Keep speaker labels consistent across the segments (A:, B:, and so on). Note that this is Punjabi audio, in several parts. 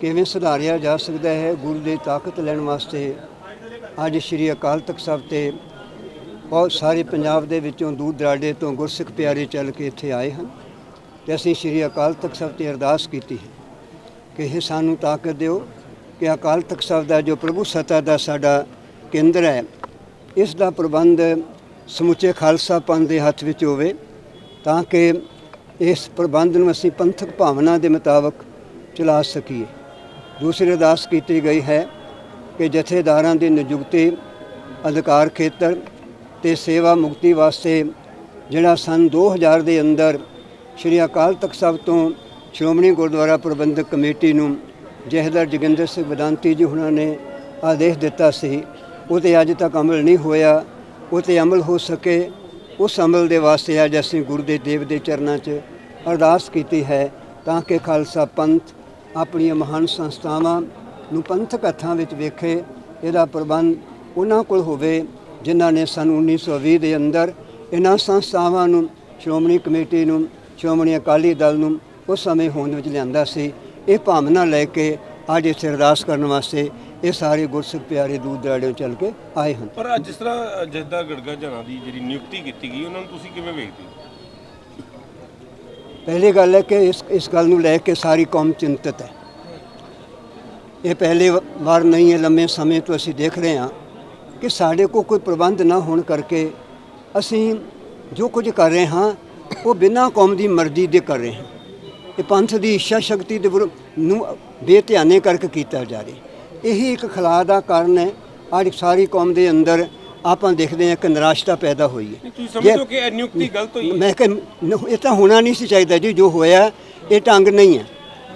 A: ਕਿਵੇਂ ਸੁਧਾਰਿਆ ਜਾ ਸਕਦਾ ਹੈ ਗੁਰੂ ਦੀ ਤਾਕਤ ਲੈਣ ਵਾਸਤੇ? ਅੱਜ ਸ੍ਰੀ ਅਕਾਲ ਤਖਤ ਸਾਹਿਬ ਤੇ ਬਹੁਤ ਸਾਰੇ ਪੰਜਾਬ ਦੇ ਵਿੱਚੋਂ ਦੂਰ ਦਰਾਡੇ ਤੋਂ ਗੁਰਸਿੱਖ ਪਿਆਰੇ ਚੱਲ ਕੇ ਇੱਥੇ ਆਏ ਹਨ ਤੇ ਅਸੀਂ ਸ੍ਰੀ ਅਕਾਲ ਤਖਤ ਸਾਹਿਬ ਤੇ ਅਰਦਾਸ ਕੀਤੀ ਹੈ ਕਿ ਇਹ ਸਾਨੂੰ ਤਾਕਤ ਦਿਓ ਕਿ ਅਕਾਲ ਤਖਤ ਸਾਹਿਬ ਦਾ ਜੋ ਪ੍ਰਭੂ ਸੱਤਾ ਦਾ ਸਾਡਾ ਕੇਂਦਰ ਹੈ, ਇਸ ਦਾ ਪ੍ਰਬੰਧ ਸਮੁੱਚੇ ਖਾਲਸਾ ਪੰਥ ਦੇ ਹੱਥ ਵਿੱਚ ਹੋਵੇ ਤਾਂ ਕਿ ਇਸ ਪ੍ਰਬੰਧ ਨੂੰ ਅਸੀਂ ਪੰਥਕ ਭਾਵਨਾ ਦੇ ਮੁਤਾਬਕ ਚਲਾ ਸਕੀਏ। ਦੂਸਰੀ ਅਰਦਾਸ ਕੀਤੀ ਗਈ ਹੈ ਕਿ ਜਥੇਦਾਰਾਂ ਦੀ ਨਿਯੁਕਤੀ, ਅਧਿਕਾਰ ਖੇਤਰ ਤੇ ਸੇਵਾ ਮੁਕਤੀ ਵਾਸਤੇ ਜਿਹੜਾ ਸਨ 2000 ਦੇ ਅੰਦਰ ਸ਼੍ਰੀ ਅਕਾਲ ਤਖਤ ਸਾਹਿਬ ਤੋਂ ਸ਼੍ਰੋਮਣੀ ਗੁਰਦੁਆਰਾ ਪ੍ਰਬੰਧਕ ਕਮੇਟੀ ਨੂੰ ਜਹਦਰ ਜੋਗਿੰਦਰ ਸਿੰਘ ਵਿਦਾਂਤੀ ਜੀ ਉਹਨਾਂ ਨੇ ਆਦੇਸ਼ ਦਿੱਤਾ ਸੀ ਉਹ ਤੇ ਅੱਜ ਤੱਕ ਅਮਲ ਨਹੀਂ ਹੋਇਆ ਉਹ ਤੇ ਅਮਲ ਹੋ ਸਕੇ, ਉਸ ਅਮਲ ਦੇ ਵਾਸਤੇ ਅੱਜ ਅਸੀਂ ਗੁਰੂ ਦੇ ਦੇਵ ਦੇ ਚਰਨਾਂ 'ਚ ਅਰਦਾਸ ਕੀਤੀ ਹੈ, ਤਾਂ ਕਿ ਖਾਲਸਾ ਪੰਥ ਆਪਣੀਆਂ ਮਹਾਨ ਸੰਸਥਾਵਾਂ ਨੂੰ ਪੰਥਕ ਹੱਥਾਂ ਵਿੱਚ ਵੇਖੇ, ਇਹਦਾ ਪ੍ਰਬੰਧ ਉਹਨਾਂ ਕੋਲ ਹੋਵੇ, ਜਿਨ੍ਹਾਂ ਨੇ ਸਨ 1920 ਦੇ ਅੰਦਰ ਇਹਨਾਂ ਸੰਸਥਾਵਾਂ ਨੂੰ, ਸ਼੍ਰੋਮਣੀ ਕਮੇਟੀ ਨੂੰ, ਸ਼੍ਰੋਮਣੀ ਅਕਾਲੀ ਦਲ ਨੂੰ ਉਸ ਸਮੇਂ ਹੋਂਦ ਵਿੱਚ ਲਿਆਂਦਾ ਸੀ। ਇਹ ਭਾਵਨਾ ਲੈ ਕੇ ਅੱਜ ਇੱਥੇ ਅਰਦਾਸ ਕਰਨ ਵਾਸਤੇ ਇਹ ਸਾਰੇ ਗੁਰਸਿੱਖ ਪਿਆਰੇ ਦੂਰ ਦਰਾੜਿਓਂ ਚੱਲ ਕੇ ਆਏ ਹਨ।
B: ਪਰ ਅੱਜ ਜਿਸ ਤਰ੍ਹਾਂ ਜਥੇਦਾਰ ਗੜਗਾ ਜਣਾ ਦੀ ਜਿਹੜੀ ਨਿਯੁਕਤੀ ਕੀਤੀ ਗਈ, ਉਹਨਾਂ ਨੂੰ ਤੁਸੀਂ ਕਿਵੇਂ ਵੇਖਦੇ ਹੋ?
A: ਪਹਿਲੀ ਗੱਲ ਹੈ ਕਿ ਇਸ ਇਸ ਗੱਲ ਨੂੰ ਲੈ ਕੇ ਸਾਰੀ ਕੌਮ ਚਿੰਤਤ ਹੈ ਇਹ ਪਹਿਲੀ ਵਾਰ ਨਹੀਂ ਹੈ ਲੰਮੇ ਸਮੇਂ ਤੋਂ ਅਸੀਂ ਦੇਖ ਰਹੇ ਹਾਂ ਕਿ ਸਾਡੇ ਕੋਲ ਕੋਈ ਪ੍ਰਬੰਧ ਨਾ ਹੋਣ ਕਰਕੇ ਅਸੀਂ ਜੋ ਕੁਝ ਕਰ ਰਹੇ ਹਾਂ ਉਹ ਬਿਨਾਂ ਕੌਮ ਦੀ ਮਰਜ਼ੀ ਦੇ ਕਰ ਰਹੇ ਹਾਂ ਇਹ ਪੰਥ ਦੀ ਇੱਛਾ ਸ਼ਕਤੀ ਦੇ ਨੂੰ ਬੇਧਿਆਨੇ ਕਰਕੇ ਕੀਤਾ ਜਾ ਰਿਹਾ ਇਹੀ ਇੱਕ ਖਲਾ ਦਾ ਕਾਰਨ ਹੈ ਅੱਜ ਸਾਰੀ ਕੌਮ ਦੇ ਅੰਦਰ ਆਪਾਂ ਦੇਖਦੇ ਹਾਂ ਕਿ ਨਿਰਾਸ਼ਤਾ ਪੈਦਾ ਹੋਈ ਹੈ।
B: ਤੁਸੀਂ ਸਮਝਦੇ ਹੋ ਕਿ ਇਹ ਨਿਯੁਕਤੀ ਗਲਤ ਹੋਈ ਹੈ।
A: ਮੈਂ ਕਿ ਇਹ ਤਾਂ ਹੋਣਾ ਨਹੀਂ ਸੀ ਚਾਹੀਦਾ ਜੀ ਜੋ ਹੋਇਆ ਇਹ ਢੰਗ ਨਹੀਂ ਹੈ।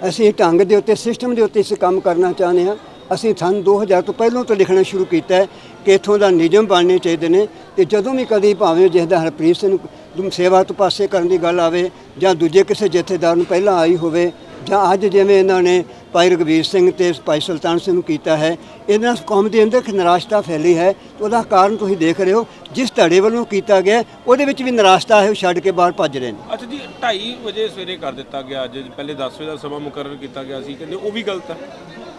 A: ਅਸੀਂ ਢੰਗ ਦੇ ਉੱਤੇ ਸਿਸਟਮ ਦੇ ਉੱਤੇ ਇਸ ਕੰਮ ਕਰਨਾ ਚਾਹੁੰਦੇ ਹਾਂ। ਅਸੀਂ ਸੰਨ 2000 ਤੋਂ ਪਹਿਲਾਂ ਤੋਂ ਲਿਖਣਾ ਸ਼ੁਰੂ ਕੀਤਾ ਹੈ ਕਿ ਇਥੋਂ ਦਾ ਨਿਯਮ ਬਣਨੇ ਚਾਹੀਦੇ ਨੇ ਤੇ ਜਦੋਂ ਵੀ ਕਦੀ ਭਾਵੇਂ ਜਿਹਦਾ ਹਰਪ੍ਰੀਤ ਸਿੰਘ ਨੂੰ ਸੇਵਾ ਤੋਂ ਪਾਸੇ ਕਰਨ ਦੀ ਗੱਲ ਆਵੇ ਜਾਂ ਦੂਜੇ ਕਿਸੇ ਜਥੇਦਾਰ ਨੂੰ ਪਹਿਲਾਂ ਆਈ ਹੋਵੇ ਜਾਂ ਅੱਜ ਜਿਵੇਂ ਇਹਨਾਂ ਨੇ ਭਾਈ ਰਘਵੀਰ ਸਿੰਘ ਤੇ ਭਾਈ ਸੁਲਤਾਨ ਸਿੰਘ ਨੂੰ ਕੀਤਾ ਹੈ ਇਹਨਾਂ ਨਾਲ ਕੌਮ ਦੇ ਅੰਦਰ ਇੱਕ ਨਿਰਾਸ਼ਤਾ ਫੈਲੀ ਹੈ ਤੇ ਉਹਦਾ ਕਾਰਨ ਤੁਸੀਂ ਦੇਖ ਰਹੇ ਹੋ ਜਿਸ ਧੜੇ ਵੱਲੋਂ ਕੀਤਾ ਗਿਆ ਉਹਦੇ ਵਿੱਚ ਵੀ ਨਿਰਾਸ਼ਤਾ ਹੈ ਉਹ ਛੱਡ ਕੇ ਬਾਹਰ ਭੱਜ ਰਹੇ ਨੇ।
B: ਅੱਛਾ ਜੀ 2:30 ਵਜੇ ਸਵੇਰੇ ਕਰ ਦਿੱਤਾ ਗਿਆ ਅੱਜ ਪਹਿਲੇ 10 ਵਜੇ ਦਾ ਸਮਾਂ ਮੁਕਰਰ ਕੀਤਾ ਗਿਆ ਸੀ ਕਹਿੰਦੇ ਉਹ ਵੀ ਗਲਤ ਹੈ।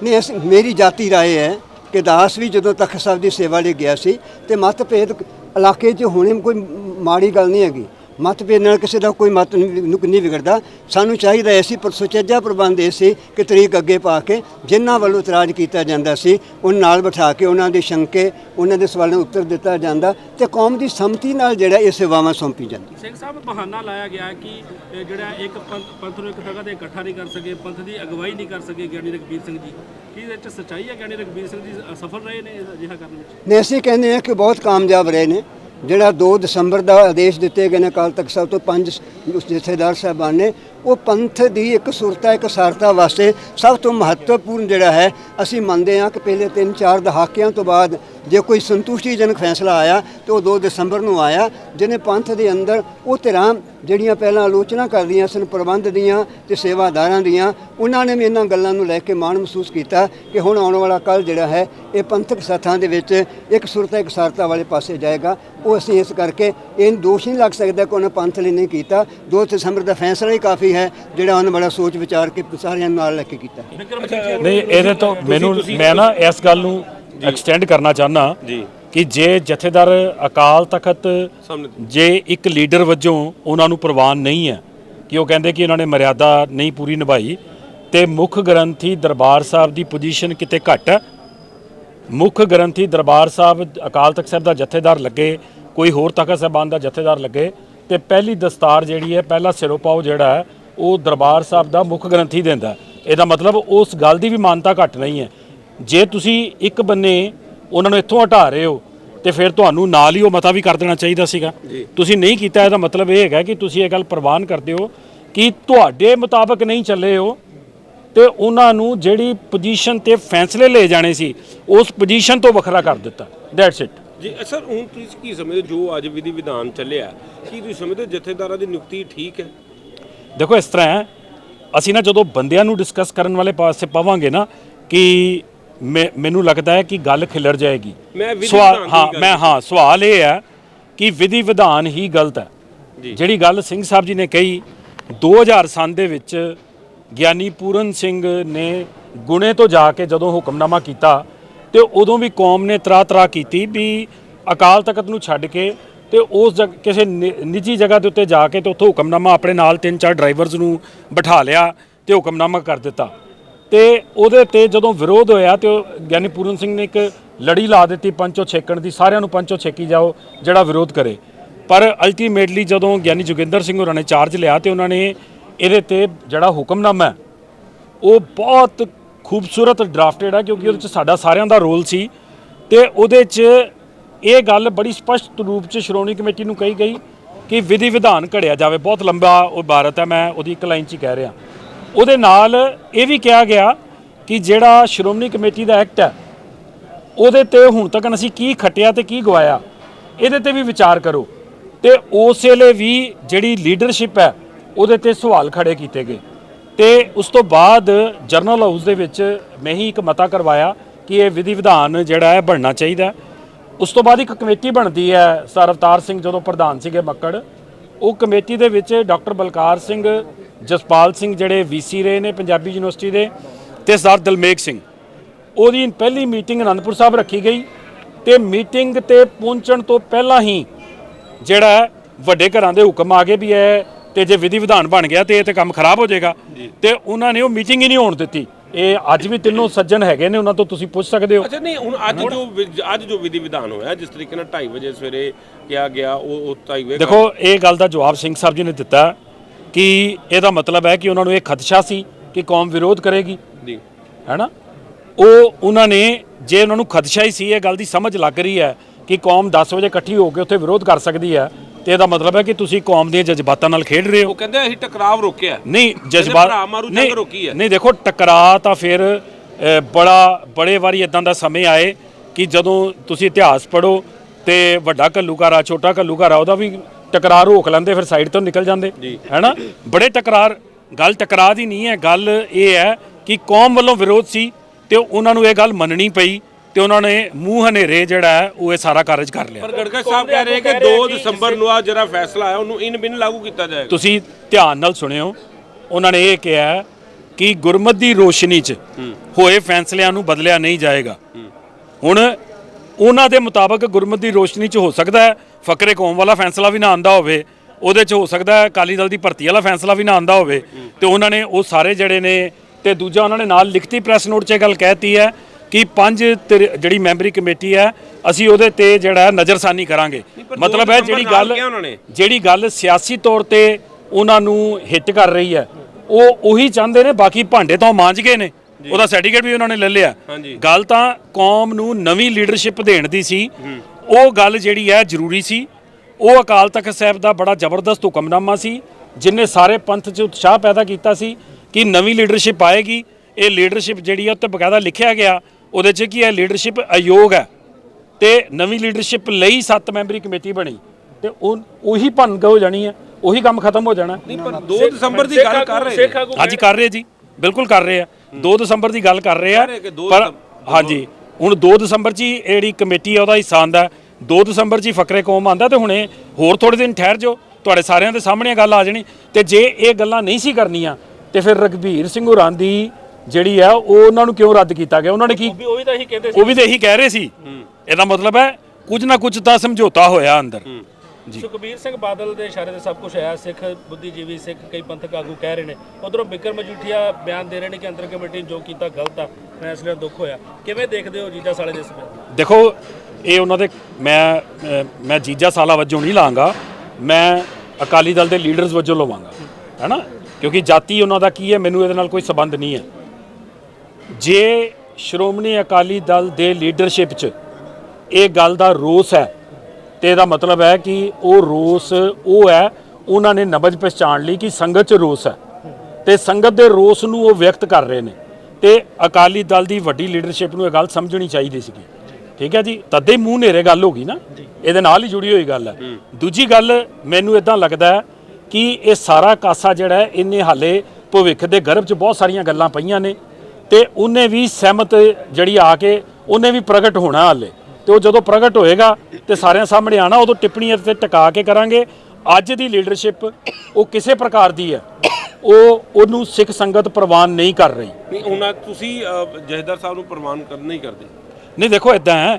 A: ਨਹੀਂ ਅਸੀਂ ਮੇਰੀ ਜਾਤੀ ਰਾਏ ਹੈ ਕਿ ਦਾਸ ਵੀ ਜਦੋਂ ਤਖਤ ਸਾਹਿਬ ਦੀ ਸੇਵਾ ਲਈ ਗਿਆ ਸੀ ਤੇ ਮਤਭੇਦ ਇਲਾਕੇ 'ਚ ਹੋਣੇ ਕੋਈ ਮਾੜੀ ਗੱਲ ਨਹੀਂ ਹੈਗੀ। ਮਤਭੇਦ ਨਾਲ ਕਿਸੇ ਦਾ ਕੋਈ ਮਤ ਨਹੀਂ ਨੁਕ- ਨਹੀਂ ਵਿਗੜਦਾ। ਸਾਨੂੰ ਚਾਹੀਦਾ ਐ ਸੀ ਪਰ ਸੁਚੱਜਾ ਪ੍ਰਬੰਧ ਇਹ ਸੀ ਕਿ ਤਰੀਕ ਅੱਗੇ ਪਾ ਕੇ ਜਿਨ੍ਹਾਂ ਵੱਲੋਂ ਇਤਰਾਜ਼ ਕੀਤਾ ਜਾਂਦਾ ਸੀ ਉਹਨਾਂ ਨਾਲ ਬਿਠਾ ਕੇ ਉਹਨਾਂ ਦੇ ਸ਼ੰਕੇ ਉਹਨਾਂ ਦੇ ਸਵਾਲਾਂ ਉੱਤਰ ਦਿੱਤਾ ਜਾਂਦਾ ਤੇ ਕੌਮ ਦੀ ਸੰਮਤੀ ਨਾਲ ਜਿਹੜਾ ਇਹ ਸੇਵਾਵਾਂ ਸੌਂਪੀ ਜਾਂਦੀ
C: ਸਿੰਘ ਸਾਹਿਬ ਬਹਾਨਾ ਲਾਇਆ ਗਿਆ ਕਿ ਇਹ ਜਿਹੜਾ ਇੱਕ ਪੰਥ ਨੂੰ ਇੱਕ ਜਗ੍ਹਾ ਤੇ ਇਕੱਠਾ ਨਹੀਂ ਕਰ ਸਕੇ ਪੰਥ ਦੀ ਅਗਵਾਈ ਨਹੀਂ ਕਰ ਸਕੇ ਗਿਆਨੀ ਰਘਬੀਰ ਸਿੰਘ ਜੀ। ਕੀ ਇਹਦੇ ਵਿੱਚ ਸੱਚਾਈ ਹੈ ਗਿਆਨੀ ਰਘਬੀਰ ਸਿੰਘ ਜੀ ਸਫਲ ਰਹੇ ਨੇ ਇਹ ਅਜਿਹਾ ਕਰਨ ਵਿੱਚ?
A: ਨੇ ਅਸੀਂ ਕਹਿੰਦੇ ਹਾਂ ਕਿ ਬਹੁਤ ਕਾਮਯਾਬ ਰਹੇ ਨੇ। ਜਿਹੜਾ 2 ਦਸੰਬਰ ਦਾ ਆਦੇਸ਼ ਦਿੱਤੇ ਗਏ ਨੇ ਅਕਾਲ ਤਖਤ ਸਾਹਿਬ ਤੋਂ, ਪੰਜ ਉਸ ਜਥੇਦਾਰ ਸਾਹਿਬਾਨ ਨੇ, ਉਹ ਪੰਥ ਦੀ ਇੱਕ ਸੁਰਤਾ, ਇੱਕ ਸਾਰਤਾ ਵਾਸਤੇ ਸਭ ਤੋਂ ਮਹੱਤਵਪੂਰਨ ਜਿਹੜਾ ਹੈ, ਅਸੀਂ ਮੰਨਦੇ ਹਾਂ ਕਿ ਪਹਿਲੇ 3-4 ਦਹਾਕਿਆਂ ਤੋਂ ਬਾਅਦ ਜੇ ਕੋਈ ਸੰਤੁਸ਼ਟੀਜਨਕ ਫੈਸਲਾ ਆਇਆ ਤੇ ਉਹ 2 ਦਸੰਬਰ ਨੂੰ ਆਇਆ, ਜਿਹਨੇ ਪੰਥ ਦੇ ਅੰਦਰ ਉਹ ਧਿਰਾਂ ਜਿਹੜੀਆਂ ਪਹਿਲਾਂ ਆਲੋਚਨਾ ਕਰਦੀਆਂ ਸਨ, ਪ੍ਰਬੰਧ ਦੀਆਂ ਤੇ ਸੇਵਾਦਾਰਾਂ ਦੀਆਂ, ਉਹਨਾਂ ਨੇ ਵੀ ਇਹਨਾਂ ਗੱਲਾਂ ਨੂੰ ਲੈ ਕੇ ਮਾਣ ਮਹਿਸੂਸ ਕੀਤਾ ਕਿ ਹੁਣ ਆਉਣ ਵਾਲਾ ਕੱਲ ਜਿਹੜਾ ਹੈ, ਇਹ ਪੰਥਕ ਸਥਾਂ ਦੇ ਵਿੱਚ ਇੱਕ ਸੁਰਤਾ ਇੱਕ ਸਾਰਤਾ ਵਾਲੇ ਪਾਸੇ ਜਾਏਗਾ। ਉਹ ਅਸੀਂ ਇਸ ਕਰਕੇ ਇਹ ਦੋਸ਼ ਨਹੀਂ ਲੱਗ ਸਕਦਾ ਕਿ ਉਹਨੇ ਪੰਥ ਲਈ ਨਹੀਂ ਕੀਤਾ। 2 ਦਸੰਬਰ ਦਾ ਫੈਸਲਾ ਹੀ ਕਾਫੀ ਹੈ, ਜਿਹੜਾ ਉਹਨੇ ਬੜਾ ਸੋਚ ਵਿਚਾਰ ਕੇ ਸਾਰਿਆਂ ਨੂੰ ਨਾਲ ਲੈ ਕੇ ਕੀਤਾ।
D: ਨਹੀਂ, ਇਹਦੇ ਤੋਂ ਮੈਨੂੰ, ਮੈਂ ਨਾ ਇਸ ਗੱਲ ਨੂੰ ਐਕਸਟੈਂਡ ਕਰਨਾ ਚਾਹਨਾ
B: ਜੀ।
D: ਕਿ ਜੇ ਜਥੇਦਾਰ ਅਕਾਲ ਤਖਤ ਜੇ। ਇੱਕ ਲੀਡਰ ਵਜੋਂ ਉਹਨਾਂ ਨੂੰ ਪ੍ਰਵਾਨ ਨਹੀਂ ਹੈ ਕਿ ਉਹ ਕਹਿੰਦੇ ਕਿ ਇਹਨਾਂ ਨੇ ਮਰਿਆਦਾ ਨਹੀਂ ਪੂਰੀ ਨਿਭਾਈ ਤੇ ਮੁੱਖ ਗ੍ਰੰਥੀ ਦਰਬਾਰ ਸਾਹਿਬ ਦੀ ਪੋਜੀਸ਼ਨ ਕਿਤੇ ਘੱਟ ਹੈ? ਮੁੱਖ ਗ੍ਰੰਥੀ ਦਰਬਾਰ ਸਾਹਿਬ ਅਕਾਲ ਤਖਤ ਸਾਹਿਬ ਦਾ ਜਥੇਦਾਰ ਲੱਗੇ ਕੋਈ ਹੋਰ ਤਖਤ ਸਾਹਿਬਾਨ ਦਾ ਜਥੇਦਾਰ ਲੱਗੇ ਤੇ ਪਹਿਲੀ ਦਸਤਾਰ ਜਿਹੜੀ ਹੈ ਪਹਿਲਾ ਸਿਰੋਪਾਓ ਜਿਹੜਾ ਹੈ ਉਹ ਦਰਬਾਰ ਸਾਹਿਬ ਦਾ ਮੁੱਖ ਗ੍ਰੰਥੀ ਦਿੰਦਾ। ਇਹਦਾ ਮਤਲਬ ਉਸ ਗੱਲ ਦੀ ਵੀ ਮਾਨਤਾ ਘੱਟ ਨਹੀਂ ਹੈ। ਜੇ ਤੁਸੀਂ ਇੱਕ ਬੰਨੇ ਉਹਨਾਂ ਨੂੰ ਇੱਥੋਂ ਹਟਾ ਰਹੇ ਹੋ ਤੇ ਫਿਰ ਤੁਹਾਨੂੰ ਨਾਲ ਹੀ ਉਹ ਮਤਾ ਵੀ ਕਰ ਦੇਣਾ ਚਾਹੀਦਾ ਸੀਗਾ। ਤੁਸੀਂ ਨਹੀਂ ਕੀਤਾ ਇਹਦਾ ਮਤਲਬ ਇਹ ਹੈਗਾ ਕਿ ਤੁਸੀਂ ਇਹ ਗੱਲ ਪ੍ਰਵਾਨ ਕਰਦੇ ਹੋ ਕਿ ਤੁਹਾਡੇ ਮੁਤਾਬਕ ਨਹੀਂ ਚੱਲੇ ਹੋ ਤੇ ਉਹਨਾਂ ਨੂੰ ਜਿਹੜੀ ਪੋਜੀਸ਼ਨ ਤੇ ਫੈਸਲੇ ਲਏ ਜਾਣੇ ਸੀ ਉਸ ਪੋਜੀਸ਼ਨ ਤੋਂ ਵੱਖਰਾ ਕਰ ਦਿੱਤਾ। ਦੈਟਸ ਇਟ
B: ਜੀ ਸਰ ਹੁਣ ਤੁਸੀਂ ਕੀ ਸਮਝਦੇ ਜੋ ਅੱਜ ਵਿਧੀ ਵਿਧਾਨ ਚੱਲਿਆ ਕੀ ਤੁਸੀਂ ਸਮਝਦੇ ਜਥੇਦਾਰਾਂ ਦੀ ਨਿਯੁਕਤੀ ਠੀਕ ਹੈ?
D: ਦੇਖੋ ਇਸ ਤਰ੍ਹਾਂ ਹੈ ਅਸੀਂ ਨਾ ਜਦੋਂ ਬੰਦਿਆਂ ਨੂੰ ਡਿਸਕਸ ਕਰਨ ਵਾਲੇ ਪਾਸੇ ਪਾਵਾਂਗੇ ਨਾ ਕਿ ਮੈਂ- ਮੈਨੂੰ ਲੱਗਦਾ ਹੈ ਕਿ ਗੱਲ ਖਿਲਰ ਜਾਏਗੀ।
B: ਮੈਂ ਵਿਧੀ
D: ਸਵਾਲ
B: ਵਿਧਾਨ ਦੀ
D: ਹਾਂ
B: ਗੱਲ
D: ਮੈਂ ਹਾਂ ਸਵਾਲ ਇਹ ਹੈ ਕਿ ਵਿਧੀ ਵਿਧਾਨ ਹੀ ਗਲਤ ਹੈ। ਜਿਹੜੀ ਗੱਲ ਸਿੰਘ ਸਾਹਿਬ ਜੀ ਨੇ ਕਹੀ 2000 ਸੰਨ ਦੇ ਵਿੱਚ ਗਿਆਨੀ ਪੂਰਨ ਸਿੰਘ ਨੇ ਗੁਣੇ ਤੋਂ ਜਾ ਕੇ ਜਦੋਂ ਹੁਕਮਨਾਮਾ ਕੀਤਾ ਤੇ ਉਦੋਂ ਵੀ ਕੌਮ ਨੇ ਤਰਾ ਤਰਾ ਕੀਤੀ ਵੀ ਅਕਾਲ ਤਖਤ ਨੂੰ ਛੱਡ ਕੇ ਤੇ ਉਸ ਜਗ ਕਿਸੇ ਨਿ- ਨਿੱਜੀ ਜਗ੍ਹਾ ਦੇ ਉੱਤੇ ਜਾ ਕੇ ਤੇ ਉੱਥੋਂ ਹੁਕਮਨਾਮਾ ਆਪਣੇ ਨਾਲ ਤਿੰਨ ਚਾਰ ਡਰਾਈਵਰਸ ਨੂੰ ਬਿਠਾ ਲਿਆ ਤੇ ਹੁਕਮਨਾਮਾ ਕਰ ਦਿੱਤਾ। ਤੇ ਉਹਦੇ ਤੇ ਜਦੋਂ ਵਿਰੋਧ ਹੋਇਆ ਤੇ ਉਹ ਗਿਆਨੀ ਪੂਰਨ ਸਿੰਘ ਨੇ ਇੱਕ ਲੜੀ ਲਾ ਦਿੱਤੀ ਪੰਚੋ ਛੇਕਣ ਦੀ, ਸਾਰਿਆਂ ਨੂੰ ਪੰਚੋ ਛੇਕੀ ਜਾਓ, ਜਿਹੜਾ ਵਿਰੋਧ ਕਰੇ। ਪਰ ਅਲਟੀਮੇਟਲੀ ਜਦੋਂ ਗਿਆਨੀ ਜੋਗਿੰਦਰ ਸਿੰਘ ਹੋਰਾਂ ਨੇ ਚਾਰਜ ਲਿਆ ਤੇ ਉਹਨਾਂ ਨੇ ਇਹਦੇ ਤੇ ਜਿਹੜਾ ਹੁਕਮਨਾਮਾ ਹੈ, ਉਹ ਬਹੁਤ ਖੂਬਸੂਰਤ ਡਰਾਫਟਡ ਹੈ ਕਿਉਂਕਿ ਉਹਦੇ ਚ ਸਾਡਾ ਸਾਰਿਆਂ ਦਾ ਰੋਲ ਸੀ ਤੇ ਉਹਦੇ ਚ ਇਹ ਗੱਲ ਬੜੀ ਸਪਸ਼ਟ ਰੂਪ ਚ ਸ਼੍ਰੋਮਣੀ ਕਮੇਟੀ ਨੂੰ ਕਹੀ ਗਈ ਕਿ ਵਿਧੀ ਵਿਧਾਨ ਘੜਿਆ ਜਾਵੇ। ਬਹੁਤ ਲੰਬਾ ਉਹ ਇਬਾਰਤ ਹੈ, ਮੈਂ ਉਹਦੀ ਇੱਕ ਲਾਈਨ ਚ ਹੀ ਕਹਿ ਰਿਹਾ। ਉਹਦੇ ਨਾਲ ਇਹ ਵੀ ਕਿਹਾ ਗਿਆ ਕਿ ਜਿਹੜਾ ਸ਼੍ਰੋਮਣੀ ਕਮੇਟੀ ਦਾ ਐਕਟ ਹੈ, ਉਹਦੇ ਤੇ ਹੁਣ ਤੱਕ ਅਸੀਂ ਕੀ ਖੱਟਿਆ ਤੇ ਕੀ ਗਵਾਇਆ, ਇਹਦੇ ਤੇ ਵੀ ਵਿਚਾਰ ਕਰੋ। ਤੇ ਉਸ ਵੇਲੇ ਵੀ ਜਿਹੜੀ ਲੀਡਰਸ਼ਿਪ ਹੈ, ਉਹਦੇ ਤੇ ਸਵਾਲ ਖੜੇ ਕੀਤੇ ਗਏ। ਤੇ ਉਸ ਤੋਂ ਬਾਅਦ ਜਰਨਲ ਹਾਊਸ ਦੇ ਵਿੱਚ ਮੈਂ ਹੀ ਇੱਕ ਮਤਾ ਕਰਵਾਇਆ ਕਿ ਇਹ ਵਿਧੀ ਵਿਧਾਨ ਜਿਹੜਾ ਹੈ, ਬਣਨਾ ਚਾਹੀਦਾ ਉਸ ਤੋਂ ਬਾਅਦ ਇੱਕ ਕਮੇਟੀ ਬਣਦੀ ਹੈ, ਸਰ ਅਵਤਾਰ ਸਿੰਘ ਜਦੋਂ ਪ੍ਰਧਾਨ ਸੀਗੇ ਮੱਕੜ ਉਹ ਕਮੇਟੀ ਦੇ ਵਿੱਚ ਡਾਕਟਰ ਬਲਕਾਰ ਸਿੰਘ ਜਸਪਾਲ ਸਿੰਘ ਜਿਹੜੇ ਵੀਸੀ ਰਹੇ ਨੇ ਪੰਜਾਬੀ ਯੂਨੀਵਰਸਿਟੀ ਦੇ ਤੇ ਸਰ ਦਲਮੇਗ ਸਿੰਘ। ਉਹਦੀ ਪਹਿਲੀ ਮੀਟਿੰਗ ਅਨੰਦਪੁਰ ਸਾਹਿਬ ਰੱਖੀ ਗਈ ਤੇ ਮੀਟਿੰਗ ਤੇ ਪਹੁੰਚਣ ਤੋਂ ਪਹਿਲਾਂ ਹੀ ਜਿਹੜਾ ਹੈ, ਵੱਡੇ ਘਰਾਂ ਦੇ ਹੁਕਮ ਆ ਗਏ ਵੀ ਇਹ ਤੇ ਜੇ ਵਿਧੀ ਵਿਧਾਨ ਬਣ ਗਿਆ ਤੇ ਇਹ ਤੇ ਕੰਮ ਖਰਾਬ ਹੋ ਜਾਏਗਾ। ਤੇ ਉਹਨਾਂ ਨੇ ਉਹ ਮੀਟਿੰਗ ਹੀ ਨਹੀਂ ਹੋਣ ਦਿੱਤੀ। ਇਹ ਅੱਜ ਵੀ ਤਿੰਨੋਂ ਸੱਜਣ ਹੈਗੇ ਨੇ ਉਹਨਾਂ ਤੋਂ ਤੁਸੀਂ ਪੁੱਛ ਸਕਦੇ ਹੋ।
B: ਅੱਛਾ ਨਹੀਂ ਹੁਣ ਅੱਜ ਜੋ ਵਿ- ਅੱਜ ਜੋ ਵਿਧੀ ਵਿਧਾਨ ਹੋਇਆ ਜਿਸ ਤਰੀਕੇ ਨਾਲ 2:30 ਵਜੇ ਸਵੇਰੇ ਕਿਹਾ ਗਿਆ ਉਹ ਉਹ 2:30 ਵਜੇ
D: ਦੇਖੋ ਇਹ ਗੱਲ ਦਾ ਜਵਾਬ ਸਿੰਘ ਸਾਹਿਬ ਜੀ ਨੇ ਦਿੱਤਾ ਕਿ ਇਹਦਾ ਮਤਲਬ ਹੈ ਕਿ ਉਹਨਾਂ ਨੂੰ ਇਹ ਖਦਸ਼ਾ ਸੀ ਕਿ ਕੌਮ ਵਿਰੋਧ ਕਰੇਗੀ।
B: ਜੀ।
D: ਹੈਨਾ? ਉਹ ਉਹਨਾਂ ਨੇ ਜੇ ਉਹਨਾਂ ਨੂੰ ਖਦਸ਼ਾ ਹੀ ਸੀ ਇਹ ਗੱਲ ਦੀ ਸਮਝ ਲੱਗ ਰਹੀ ਹੈ ਕਿ ਕੌਮ 10 ਵਜੇ ਇਕੱਠੀ ਹੋ ਕੇ ਉੱਥੇ ਵਿਰੋਧ ਕਰ ਸਕਦੀ ਹੈ ਤੇ ਇਹਦਾ ਮਤਲਬ ਹੈ ਕਿ ਤੁਸੀਂ ਕੌਮ ਦੇ ਜਜ਼ਬਾਤਾਂ ਨਾਲ ਖੇਡ ਰਹੇ ਹੋ।
B: ਉਹ ਕਹਿੰਦੇ ਅਸੀਂ ਟਕਰਾਵ ਰੋਕਿਆ।
D: ਨਹੀਂ ਜਜ਼ਬਾਤ
B: ਭਰਾ ਮਾਰੂ ਜੰਗ
D: ਨਹੀਂ,
B: ਰੋਕੀ ਹੈ।
D: ਨਹੀਂ ਦੇਖੋ ਟਕਰਾ ਤਾਂ ਫਿਰ ਬੜਾ ਬੜੇ ਵਾਰੀ ਇਦਾਂ ਦਾ ਸਮੇਂ ਆਏ ਕਿ ਜਦੋਂ ਤੁਸੀਂ ਇਤਿਹਾਸ ਪੜੋ ਤੇ ਵੱਡਾ ਘੱਲੂਘਾਰਾ ਛੋਟਾ ਘੱਲੂਘਾਰਾ ਉਹਦਾ ਵੀ ਟਕਰਾਰ ਰੋਕ ਲੈਂਦੇ ਫਿਰ ਸਾਈਡ ਤੋਂ ਨਿਕਲ ਜਾਂਦੇ ਹੈਨਾ? ਬੜੇ ਟਕਰਾਰ ਗੱਲ ਟਕਰਾਅ ਦੀ ਨਹੀਂ ਹੈ ਗੱਲ ਇਹ ਹੈ ਕਿ ਕੌਮ ਵੱਲੋਂ ਵਿਰੋਧ ਸੀ ਤੇ ਉਹਨਾਂ ਨੂੰ ਇਹ ਗੱਲ ਮੰਨਣੀ ਪਈ ਤੇ ਉਹਨਾਂ ਨੇ ਮੂੰਹ ਹਨੇਰੇ ਜਿਹੜਾ ਉਹ ਇਹ ਸਾਰਾ ਕਾਰਜ ਕਰ ਲਿਆ।
B: ਪਰ ਸਾਹਿਬ ਕਹਿ ਰਹੇ ਕਿ 2 ਦਸੰਬਰ ਨੂੰ ਆ ਜਿਹੜਾ ਫੈਸਲਾ ਆਇਆ ਉਹਨੂੰ ਇਨ ਬਿਨ ਲਾਗੂ ਕੀਤਾ ਜਾਏਗਾ।
D: ਤੁਸੀਂ ਧਿਆਨ ਨਾਲ ਸੁਣਿਓ ਉਹਨਾਂ ਨੇ ਇਹ ਕਿਹਾ ਕਿ ਗੁਰਮਤ ਦੀ ਰੋਸ਼ਨੀ 'ਚ ਹੋਏ ਫੈਸਲਿਆਂ ਨੂੰ ਬਦਲਿਆ ਨਹੀਂ ਜਾਏਗਾ। ਹੁਣ ਉਹਨਾਂ ਦੇ ਮੁਤਾਬਕ ਗੁਰਮਤ ਦੀ ਰੋਸ਼ਨੀ 'ਚ ਹੋ ਸਕਦਾ ਹੈ ਫਕਰੇ ਕੌਮ ਵਾਲਾ ਫੈਸਲਾ ਵੀ ਨਾ ਆਂਦਾ ਹੋਵੇ ਉਹਦੇ 'ਚ ਹੋ ਸਕਦਾ ਹੈ ਅਕਾਲੀ ਦਲ ਦੀ ਭਰਤੀ ਵਾਲਾ ਫੈਸਲਾ ਵੀ ਨਾ ਆਂਦਾ ਹੋਵੇ। ਤੇ ਉਹਨਾਂ ਨੇ ਉਹ ਸਾਰੇ ਜਿਹੜੇ ਨੇ ਤੇ ਦੂਜਾ ਉਹਨਾਂ ਨੇ ਨਾਲ ਲਿਖਤੀ ਪ੍ਰੈਸ ਨੋਟ 'ਚ ਇਹ ਗੱਲ ਕਹਿਤੀ ਹੈ ਕਿ ਪੰਜ ਜਿਹੜੀ ਮੈਂਬਰੀ ਕਮੇਟੀ ਹੈ ਅਸੀਂ ਉਹਦੇ ਤੇ ਜਿਹੜਾ ਨਜ਼ਰਸਾਨੀ ਕਰਾਂਗੇ। ਮਤਲਬ ਹੈ ਜਿਹੜੀ ਗੱਲ। ਜਿਹੜੀ ਗੱਲ ਸਿਆਸੀ ਤੌਰ ਤੇ ਉਹਨਾਂ ਨੂੰ ਹਿੱਟ ਕਰ ਰਹੀ ਹੈ ਉਹ ਉਹੀ ਚਾਹੁੰਦੇ ਨੇ ਬਾਕੀ ਭਾਂਡੇ ਤਾਂ ਮਾਂਜ ਗਏ ਨੇ। ਉਹਦਾ ਸਰਟੀਫਿਕੇਟ ਵੀ ਉਹਨਾਂ ਨੇ ਲੈ ਲਿਆ। ਗੱਲ ਤਾਂ ਕੌਮ ਨੂੰ ਨਵੀਂ ਲੀਡਰਸ਼ਿਪ ਦੇਣ ਦੀ ਸੀ। ਉਹ ਗੱਲ ਜਿਹੜੀ ਹੈ ਜ਼ਰੂਰੀ ਸੀ। ਉਹ ਅਕਾਲ ਤਖਤ ਸਾਹਿਬ ਦਾ ਬੜਾ ਜ਼ਬਰਦਸਤ ਹੁਕਮਨਾਮਾ ਸੀ ਜਿਨੇ ਸਾਰੇ ਪੰਥ 'ਚ ਉਤਸ਼ਾਹ ਪੈਦਾ ਕੀਤਾ ਸੀ ਕਿ ਨਵੀਂ ਲੀਡਰਸ਼ਿਪ ਆਏਗੀ। ਇਹ ਲੀਡਰਸ਼ਿਪ ਜਿਹੜੀ ਹੈ ਉੱਤੇ ਬਕਾਇਦਾ ਲਿਖਿਆ ਗਿਆ। ਉਹਦੇ 'ਚ ਕਿ ਇਹ ਲੀਡਰਸ਼ਿਪ ਅਯੋਗ ਹੈ। ਤੇ ਨਵੀਂ ਲੀਡਰਸ਼ਿਪ ਲਈ ਸੱਤ ਮੈਂਬਰੀ ਕਮੇਟੀ ਬਣੀ। ਤੇ ਉਹ ਉਹੀ ਭੰਗ ਹੋ ਜਾਣੀ ਹੈ ਉਹੀ ਕੰਮ ਖਤਮ ਹੋ ਜਾਣਾ।
B: ਨਹੀਂ ਪਰ 2 ਦਸੰਬਰ ਦੀ ਗੱਲ ਕਰ ਰਹੇ
D: ਹਾਂਜੀ ਕਰ ਰਹੇ ਜੀ। ਬਿਲਕੁਲ ਕਰ ਰਹੇ ਆ। 2 ਦਸੰਬਰ ਦੀ ਗੱਲ ਕਰ ਰਹੇ ਆ। ਪਰ ਹਾਂਜੀ ਹੁਣ 2 ਦਸੰਬਰ 'ਚ ਹੀ ਜਿਹੜੀ ਕਮੇਟੀ ਆ ਉਹਦਾ ਹਿੱਸਾ ਆਂਦਾ 2 ਦਸੰਬਰ 'ਚ ਹੀ ਫਕਰੇ ਕੌਮ ਆਂਦਾ ਤੇ ਹੁਣੇ ਹੋਰ ਥੋੜੇ ਦਿਨ ਠਹਿਰ ਜਾਓ। ਤੁਹਾਡੇ ਸਾਰਿਆਂ ਦੇ ਸਾਹਮਣੇ ਗੱਲ ਆ ਜਾਣੀ। ਤੇ ਜੇ ਇਹ ਗੱਲਾਂ ਨਹੀਂ ਸੀ ਕਰਨੀਆਂ ਤੇ ਫਿਰ ਰਗਵੀਰ ਸਿੰਘ ਹੋਰਾਂ ਦੀ ਜਿਹੜੀ ਆ ਉਹ ਉਹਨਾਂ ਨੂੰ ਕਿਉਂ ਰੱਦ ਕੀਤਾ ਗਿਆ? ਉਹਨਾਂ ਨੇ ਕੀ
C: ਵੀ ਉਹ ਵੀ ਤਾਂ ਇਹੀ ਕਹਿੰਦੇ ਸੀ।
D: ਉਹ ਵੀ ਤਾਂ ਇਹੀ ਕਹਿ ਰਹੇ ਸੀ। ਇਹਦਾ ਮਤਲਬ ਹੈ ਕੁਝ ਨਾ ਕੁਝ ਤਾਂ ਸਮਝੌਤਾ ਹੋਇਆ ਅੰਦਰ।
C: ਸੁਖਬੀਰ ਸਿੰਘ ਬਾਦਲ ਦੇ ਇਸ਼ਾਰੇ ਤੇ ਸਭ ਕੁਝ ਹੈ ਸਿੱਖ ਬੁੱਧੀਜੀਵੀ ਸਿੱਖ ਕਈ ਪੰਥਕ ਆਗੂ ਕਹਿ ਰਹੇ ਨੇ। ਉਧਰੋਂ ਬਿਕਰ ਮਜੀਠੀਆ ਬਿਆਨ ਦੇ ਰਹੇ ਨੇ ਕਿ ਅੰਦਰ ਕਮੇਟੀ ਜੋ ਕੀਤਾ ਗਲਤ ਆ ਫੈਸਲੇ ਦੁੱਖ ਹੋਇਆ। ਕਿਵੇਂ ਦੇਖਦੇ ਹੋ ਜੀਜਾ ਸਾਲੇ ਦੇ ਬਿਆਨ
D: ਦੇਖੋ ਇਹ ਉਹਨਾਂ ਦੇ ਮੈਂ ਮੈਂ ਜੀਜਾ ਸਾਲਾ ਵਜੋਂ ਨਹੀਂ ਲਾਂਗਾ। ਮੈਂ ਅਕਾਲੀ ਦਲ ਦੇ ਲੀਡਰਸ ਵਜੋਂ ਲਵਾਂਗਾ। ਹੈਨਾ? ਕਿਉਂਕਿ ਜਾਤੀ ਉਹਨਾਂ ਦਾ ਕੀ ਹੈ? ਮੈਨੂੰ ਇਹਦੇ ਨਾਲ ਕੋਈ ਸਬੰਧ ਨਹੀਂ ਹੈ। ਜੇ ਸ਼੍ਰੋਮਣੀ ਅਕਾਲੀ ਦਲ ਦੇ ਲੀਡਰਸ਼ਿਪ 'ਚ ਇਹ ਗੱਲ ਦਾ ਰੋਸ ਹੈ ਤੇ ਇਹਦਾ ਮਤਲਬ ਹੈ ਕਿ ਉਹ ਰੋਸ ਉਹ ਹੈ, ਉਹਨਾਂ ਨੇ ਨਬਜ ਪਛਾਣ ਲਈ ਕਿ ਸੰਗਤ 'ਚ ਰੋਸ ਹੈ। ਤੇ ਸੰਗਤ ਦੇ ਰੋਸ ਨੂੰ ਉਹ ਵਿਅਕਤ ਕਰ ਰਹੇ ਨੇ। ਤੇ ਅਕਾਲੀ ਦਲ ਦੀ ਵੱਡੀ ਲੀਡਰਸ਼ਿਪ ਨੂੰ ਇਹ ਗੱਲ ਸਮਝਣੀ ਚਾਹੀਦੀ ਸੀਗੀ। ਠੀਕ ਹੈ ਜੀ? ਤਦੇ ਮੂੰਹ ਨੇਰੇ ਗੱਲ ਹੋ ਗਈ ਨਾ। ਇਹਦੇ ਨਾਲ ਹੀ ਜੁੜੀ ਹੋਈ ਗੱਲ ਹੈ। ਦੂਜੀ ਗੱਲ ਮੈਨੂੰ ਇਦਾਂ ਲੱਗਦਾ ਹੈ ਕਿ ਇਹ ਸਾਰਾ ਕਾਸਾ ਜਿਹੜਾ ਇਹਨੇ ਹਾਲੇ ਭਵਿੱਖ ਦੇ ਗਰਭ 'ਚ ਬਹੁਤ ਸਾਰੀਆਂ ਗੱਲਾਂ ਪਈਆਂ ਨੇ। ਤੇ ਉਹਨੇ ਵੀ ਸਹਿਮਤ ਜਿਹੜੀ ਆ ਕੇ ਉਹਨੇ ਵੀ ਪ੍ਰਗਟ ਹੋਣਾ ਹਾਲੇ। ਤੇ ਉਹ ਜਦੋਂ ਪ੍ਰਗਟ ਹੋਏਗਾ ਤੇ ਸਾਰਿਆਂ ਸਾਹਮਣੇ ਆਣਾ ਉਦੋਂ ਟਿੱਪਣੀਆਂ ਤੇ ਟਿਕਾ ਕੇ ਕਰਾਂਗੇ। ਅੱਜ ਦੀ ਲੀਡਰਸ਼ਿਪ ਉਹ ਕਿਸੇ ਪ੍ਰਕਾਰ ਦੀ ਹੈ ਉਹ ਉਹਨੂੰ ਸਿੱਖ ਸੰਗਤ ਪ੍ਰਵਾਨ ਨਹੀਂ ਕਰ ਰਹੀ।
B: ਨਹੀਂ ਉਹਨਾਂ ਤੁਸੀਂ ਅ, ਜਥੇਦਾਰ ਸਾਹਿਬ ਨੂੰ ਪ੍ਰਵਾਨ ਕਰ ਨਹੀਂ ਕਰਦੇ।
D: ਨਹੀਂ ਦੇਖੋ ਇਦਾਂ ਹੈ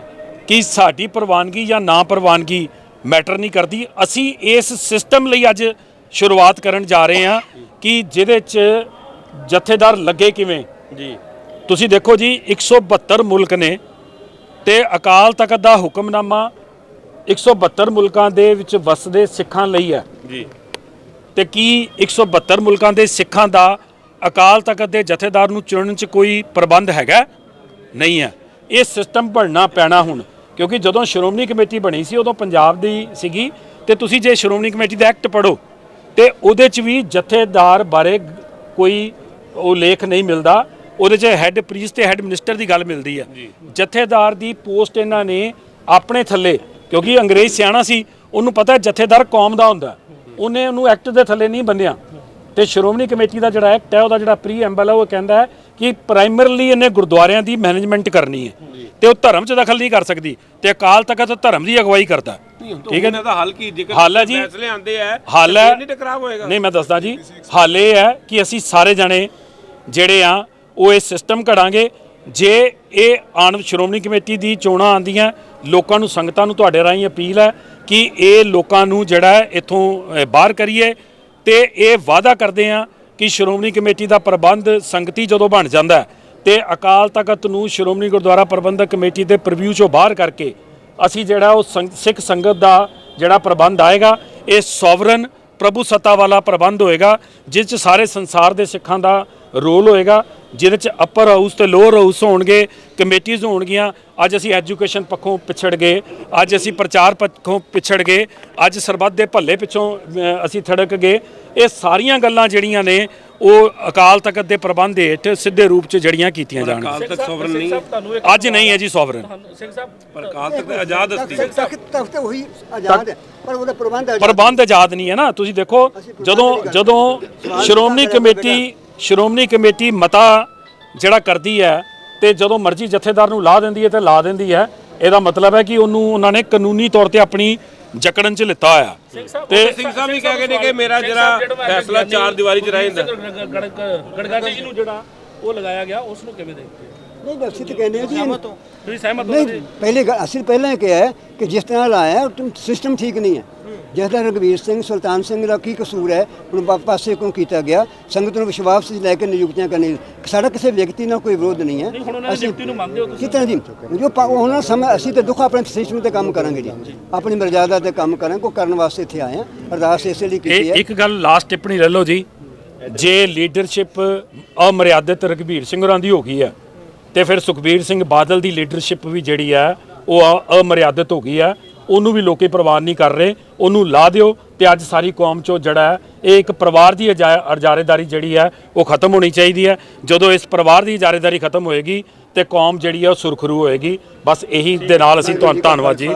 D: ਕਿ ਸਾਡੀ ਪ੍ਰਵਾਨਗੀ ਜਾਂ ਨਾ ਪ੍ਰਵਾਨਗੀ ਮੈਟਰ ਨਹੀਂ ਕਰਦੀ। ਅਸੀਂ ਇਸ ਸਿਸਟਮ ਲਈ ਅੱਜ ਸ਼ੁਰੂਆਤ ਕਰਨ ਜਾ ਰਹੇ ਹਾਂ ਕਿ ਜਿਹਦੇ 'ਚ ਜਥੇਦਾਰ ਲੱਗੇ ਕਿਵੇਂ?
B: ਜੀ।
D: ਤੁਸੀਂ ਦੇਖੋ ਜੀ 172 ਮੁਲਕ ਨੇ ਤੇ ਅਕਾਲ ਤਖਤ ਦਾ ਹੁਕਮਨਾਮਾ 172 ਮੁਲਕਾਂ ਦੇ ਵਿੱਚ ਵਸਦੇ ਸਿੱਖਾਂ ਲਈ ਹੈ।
B: ਜੀ।
D: ਤੇ ਕੀ 172 ਮੁਲਕਾਂ ਦੇ ਸਿੱਖਾਂ ਦਾ ਅਕਾਲ ਤਖਤ ਦੇ ਜਥੇਦਾਰ ਨੂੰ ਚੁਣਨ 'ਚ ਕੋਈ ਪ੍ਰਬੰਧ ਹੈਗਾ? ਨਹੀਂ ਹੈ। ਇਹ ਸਿਸਟਮ ਬਣਨਾ ਪੈਣਾ ਹੁਣ ਕਿਉਂਕਿ ਜਦੋਂ ਸ਼੍ਰੋਮਣੀ ਕਮੇਟੀ ਬਣੀ ਸੀ ਉਦੋਂ ਪੰਜਾਬ ਦੀ ਸੀਗੀ। ਤੇ ਤੁਸੀਂ ਜੇ ਸ਼੍ਰੋਮਣੀ ਕਮੇਟੀ ਦਾ ਐਕਟ ਪੜੋ ਤੇ ਉਹਦੇ 'ਚ ਵੀ ਜਥੇਦਾਰ ਬਾਰੇ ਕੋਈ ਉਹ ਲੇਖ ਨਹੀਂ ਮਿਲਦਾ ਉਹਦੇ 'ਚ ਹੈੱਡ ਪ੍ਰੀਸਟ ਤੇ ਹੈੱਡ ਮਿਨਿਸਟਰ ਦੀ ਗੱਲ ਮਿਲਦੀ ਹੈ ਜਥੇਦਾਰ ਦੀ ਪੋਸਟ ਇਹਨਾਂ ਨੇ ਆਪਣੇ ਥੱਲੇ ਕਿਉਂਕਿ ਅੰਗਰੇਜ਼ ਸਿਆਣਾ ਸੀ ਉਹਨੂੰ ਪਤਾ ਜਥੇਦਾਰ ਕੌਮ ਦਾ ਹੁੰਦਾ ਉਹਨੇ ਉਹਨੂੰ ਐਕਟ ਦੇ ਥੱਲੇ ਨਹੀਂ ਬੰਨਿਆ। ਤੇ ਸ਼੍ਰੋਮਣੀ ਕਮੇਟੀ ਦਾ ਜਿਹੜਾ ਐਕਟ ਹੈ ਉਹਦਾ ਜਿਹੜਾ ਪ੍ਰੀ ਐਂਬਲ ਹੈ ਉਹ ਕਹਿੰਦਾ ਹੈ ਕਿ ਪ੍ਰਾਇਮਰਲੀ ਇਹਨੇ ਗੁਰਦੁਆਰਿਆਂ ਦੀ ਮੈਨੇਜਮੈਂਟ ਕਰਨੀ ਹੈ। ਤੇ ਉਹ ਧਰਮ 'ਚ ਦਖਲ ਨਹੀਂ ਕਰ ਸਕਦੀ। ਤੇ ਅਕਾਲ ਤਖਤ ਧਰਮ ਦੀ ਅਗਵਾਈ ਕਰਦਾ
B: ਠੀਕ ਹੈ ਇਹਨਾਂ ਦਾ ਹੱਲ ਕੀ? ਜੇਕਰ
D: ਹੱਲ ਹੈ ਜੀ।
B: ਫੈਸਲੇ ਆਉਂਦੇ ਆ
D: ਹੱਲ
B: ਨਹੀਂ ਟਕਰਾਅ ਹੋਏਗਾ।
D: ਨਹੀਂ ਮੈਂ ਦੱਸਦਾ ਜੀ। ਹਾਲ ਇਹ ਹੈ ਕਿ ਅਸੀਂ ਸਾਰੇ ਜਣੇ ਜਿਹੜੇ ਆ, ਉਹ ਇਹ ਸਿਸਟਮ ਘੜਾਂਗੇ। ਜੇ ਇਹ ਆਣ ਸ਼੍ਰੋਮਣੀ ਕਮੇਟੀ ਦੀ ਚੋਣਾਂ ਆਂਦੀਆਂ ਲੋਕਾਂ ਨੂੰ ਸੰਗਤਾਂ ਨੂੰ ਤੁਹਾਡੇ ਰਾਹੀਂ ਅਪੀਲ ਹੈ ਕਿ ਇਹ ਲੋਕਾਂ ਨੂੰ ਜਿਹੜਾ ਇੱਥੋਂ ਬਾਹਰ ਕਰੀਏ ਤੇ ਇਹ ਵਾਅਦਾ ਕਰਦੇ ਆ ਕਿ ਸ਼੍ਰੋਮਣੀ ਕਮੇਟੀ ਦਾ ਪ੍ਰਬੰਧ ਸੰਗਤੀ ਜਦੋਂ ਬਣ ਜਾਂਦਾ ਹੈ ਤੇ ਅਕਾਲ ਤਖਤ ਨੂੰ ਸ਼੍ਰੋਮਣੀ ਗੁਰਦੁਆਰਾ ਪ੍ਰਬੰਧਕ ਕਮੇਟੀ ਦੇ ਪ੍ਰੀਵਿਊ ਚੋਂ ਬਾਹਰ ਕਰਕੇ ਅਸੀਂ ਜਿਹੜਾ ਉਹ ਸੰਗ- ਸਿੱਖ ਸੰਗਤ ਦਾ ਜਿਹੜਾ ਪ੍ਰਬੰਧ ਆਏਗਾ, ਇਹ ਸੋਵਰਨ ਪ੍ਰਭੂ ਸੱਤਾ ਵਾਲਾ ਪ੍ਰਬੰਧ ਹੋਏਗਾ, ਜਿਸ 'ਚ ਸਾਰੇ ਸੰਸਾਰ ਦੇ ਸਿੱਖਾਂ ਦਾ ਰੋਲ ਹੋਏਗਾ ਜਿਹਦੇ 'ਚ ਅਪਰ ਹਾਊਸ ਤੇ ਲੋਅਰ ਹਾਊਸ ਹੋਣਗੇ ਕਮੇਟੀਆਂ ਹੋਣਗੀਆਂ ਅੱਜ ਅਸੀਂ ਐਜੂਕੇਸ਼ਨ ਪੱਖੋਂ ਪਿਛੜ ਗਏ ਅੱਜ ਅਸੀਂ ਪ੍ਰਚਾਰ ਪੱਖੋਂ ਪਿਛੜ ਗਏ ਅੱਜ ਸਰਬੱਤ ਦੇ ਭੱਲੇ ਪਿੱਛੋਂ ਅਸੀਂ ਥੜਕ ਗਏ। ਇਹ ਸਾਰੀਆਂ ਗੱਲਾਂ ਜਿਹੜੀਆਂ ਨੇ ਉਹ ਅਕਾਲ ਤਖਤ ਦੇ ਪ੍ਰਬੰਧ ਹੇਠ ਸਿੱਧੇ ਰੂਪ 'ਚ ਜੜੀਆਂ ਕੀਤੀਆਂ ਜਾਣਗੀਆਂ
B: ਅਕਾਲ ਤਖਤ ਸੋਵਰਨ ਨਹੀਂ
D: ਅੱਜ ਨਹੀਂ ਹੈ ਜੀ ਸੋਵਰਨ
C: ਤੁਹਾਨੂੰ- ਸਿੰਘ ਸਾਹਿਬ
B: ਪਰ ਅਕਾਲ ਤਖਤ ਆਜ਼ਾਦ ਹਸਤੀ ਹੈ।
A: ਤਖਤ ਤਖਤ ਉਹੀ ਆਜ਼ਾਦ ਹੈ ਪਰ ਉਹਦਾ ਪ੍ਰਬੰਧ ਆਜ਼ਾਦ
D: ਪ੍ਰਬੰਧ ਆਜ਼ਾਦ ਨਹੀਂ ਹੈ ਨਾ। ਤੁਸੀਂ ਦੇਖੋ ਜਦੋਂ ਜਦੋਂ ਸ਼੍ਰੋਮਣੀ ਕਮੇਟੀ ਸ਼੍ਰੋਮਣੀ ਕਮੇਟੀ ਮਤਾ ਜਿਹੜਾ ਕਰਦੀ ਹੈ ਤੇ ਜਦੋਂ ਮਰਜ਼ੀ ਜਥੇਦਾਰ ਨੂੰ ਲਾ ਦਿੰਦੀ ਹੈ ਤੇ ਲਾ ਦਿੰਦੀ ਹੈ ਇਹਦਾ ਮਤਲਬ ਹੈ ਕਿ ਉਹਨੂੰ ਉਹਨਾਂ ਨੇ ਕਾਨੂੰਨੀ ਤੌਰ ਤੇ ਆਪਣੀ ਜਕੜਨ 'ਚ ਲਿੱਤਾ
C: ਸਾਹਿਬ
D: ਤੇ
B: ਸਿੰਘ ਸਾਹਿਬ ਵੀ ਕਹਿ ਗਏ ਨੇ ਕਿ ਮੇਰਾ ਜਿਹੜਾ ਫੈਸਲਾ ਚਾਰ ਦੀਵਾਰੀ 'ਚ ਰਹਿ ਜਾਂਦਾ।
C: ਗੜ- ਗੜ- ਗੜ- ਗੜਗਾਜੀ ਜੀ ਨੂੰ ਜਿਹੜਾ ਉਹ ਲਗਾਇਆ ਗਿਆ ਉਸ ਨੂੰ ਕਿਵੇਂ ਦੇਖਦੇ
A: ਨਹੀਂ ਅਸੀਂ ਤਾਂ ਕਹਿੰਦੇ ਹਾਂ ਜੀ। ਇਹਨੂੰ-
C: ਤੁਸੀਂ ਸਹਿਮਤ ਹੋ
A: ਨਹੀਂ ਪਹਿਲੇ ਗੱਲ- ਅਸੀਂ ਪਹਿਲਾਂ ਇਹ ਕਿਹਾ ਹੈ ਕਿ ਜਿਸ ਤਰ੍ਹਾਂ ਲਾਇਆ ਸਿਸਟਮ ਠੀਕ ਨਹੀਂ ਹੈ। ਜਿਸ ਤਰ੍ਹਾਂ ਰਘਵੀਰ ਸਿੰਘ ਸੁਲਤਾਨ ਸਿੰਘ ਦਾ ਕੀ ਕਸੂਰ ਹੈ ਹੁਣ ਪਾ- ਪਾਸੇ ਕਿਉਂ ਕੀਤਾ ਗਿਆ? ਸੰਗਤ ਨੂੰ ਵਿਸ਼ਵਾਸ 'ਚ ਲੈ ਕੇ ਨਿਯੁਕਤੀਆਂ ਕਰਨੀ ਸਾਡਾ ਕਿਸੇ ਵਿਅਕਤੀ ਨਾਲ ਕੋਈ ਵਿਰੋਧ ਨਹੀਂ ਹੈ।
C: ਉਹਨਾਂ ਦੀ ਨਿਯੁਕਤੀ ਨੂੰ ਮੰਨਦੇ ਹੋ ਤੁਸੀਂ?
A: ਕਿਤਨਾ ਜੀ? ਜੋ ਉਹਨਾਂ ਸਮਾਂ ਅਸੀਂ ਤੇ ਦੁੱਖ ਆਪਣੇ ਸਿਸਟਮ ਤੇ ਕੰਮ ਕਰਾਂਗੇ ਜੀ। ਆਪਣੀ ਮਰਜ਼ਾਦਾ ਤੇ ਕੰਮ ਕਰਾਂਗੇ ਕੋ ਕਰਨ ਵਾਸਤੇ ਇੱਥੇ ਆਏ ਹਾਂ। ਅਰਦਾਸ ਇਸੇ ਲਈ ਕੀਤੀ ਹੈ।
D: ਇੱਕ ਗੱਲ ਲਾਸਟ ਟਿੱਪਣੀ ਲੈ ਲਓ ਜੀ। ਜੇ ਲੀਡਰਸ਼ਿਪ ਅਮਰਿਆਦਿਤ ਰਘਬੀਰ ਸਿੰਘ ਹੋਰਾਂ ਦੀ ਹੋ ਗਈ ਹੈ ਤੇ ਫਿਰ ਸੁਖਬੀਰ ਸਿੰਘ ਬਾਦਲ ਦੀ ਲੀਡਰਸ਼ਿਪ ਵੀ ਜਿਹੜੀ ਹੈ ਉਹ ਅਮਰਿਆਦਿਤ ਹੋ ਗਈ ਹੈ ਉਹਨੂੰ ਵੀ ਲੋਕੀ ਪ੍ਰਵਾਨ ਨਹੀਂ ਕਰ ਰਹੇ। ਉਹਨੂੰ ਲਾ ਦਿਓ ਤੇ ਅੱਜ ਸਾਰੀ ਕੌਮ ਚੋਂ ਜਿਹੜਾ ਹੈ, ਇਹ ਇੱਕ ਪਰਿਵਾਰ ਦੀ ਅਜਾ- ਅਜਾਰੇਦਾਰੀ ਜਿਹੜੀ ਹੈ, ਉਹ ਖਤਮ ਹੋਣੀ ਚਾਹੀਦੀ ਹੈ। ਜਦੋਂ ਇਸ ਪਰਿਵਾਰ ਦੀ ਅਜਾਰੇਦਾਰੀ ਖਤਮ ਹੋਏਗੀ ਤੇ ਕੌਮ ਜਿਹੜੀ ਹੈ ਉਹ ਸੁਰਖਰੂ ਹੋਏਗੀ। ਬਸ ਇਹੀ ਦੇ ਨਾਲ ਅਸੀਂ ਤੁਹਾਨੂੰ ਧੰਨਵਾਦ ਜੀ।